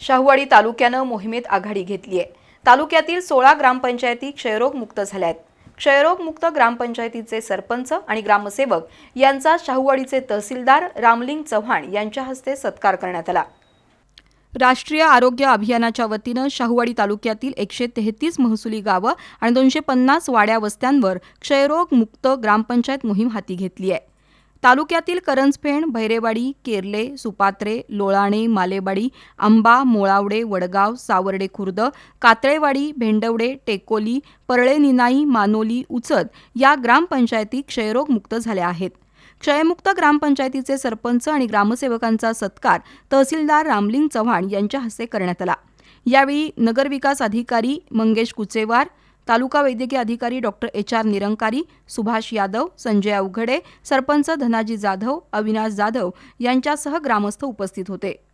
शाहूवाडी तालुक्यानं मोहिमेत आघाडी घेतली आहे. तालुक्यातील सोळा ग्रामपंचायती क्षयरोग मुक्त झाल्या आहेत क्षयरोगमुक्त ग्रामपंचायतीचे सरपंच आणि ग्रामसेवक यांचा शाहूवाडीचे तहसीलदार रामलिंग चव्हाण यांच्या हस्ते सत्कार करण्यात आला. राष्ट्रीय आरोग्य अभियानाच्या वतीनं शाहूवाडी तालुक्यातील एकशे तेहतीस महसुली गावं आणि दोनशे पन्नास वाड्या वस्त्यांवर क्षयरोग मुक्त ग्रामपंचायत मोहीम हाती घेतली आहे. तालुक्यातील करंजफेण भैरेवाडी केर्ले सुपात्रे लोळाणे मालेवाडी आंबा मोळावडे वडगाव सावर्डे खुर्द कातळेवाडी भेंडवडे टेकोली परळे निनाई मानोली उचद या ग्रामपंचायती क्षयरोग मुक्त झाल्या आहेत. क्षयमुक्त ग्रामपंचायतीचे सरपंच आणि ग्रामसेवकांचा सत्कार तहसीलदार रामलिंग चव्हाण यांच्या हस्ते करण्यात आला. यावेळी नगरविकास अधिकारी मंगेश कुचेवार तालुका वैद्यकीय अधिकारी doctor H R Nirankari Subhash Yadav Sanjay Avaghade sarpanch Dhanaji Jadhav Avinash Jadhav यांच्यासह ग्रामस्थ उपस्थित होते.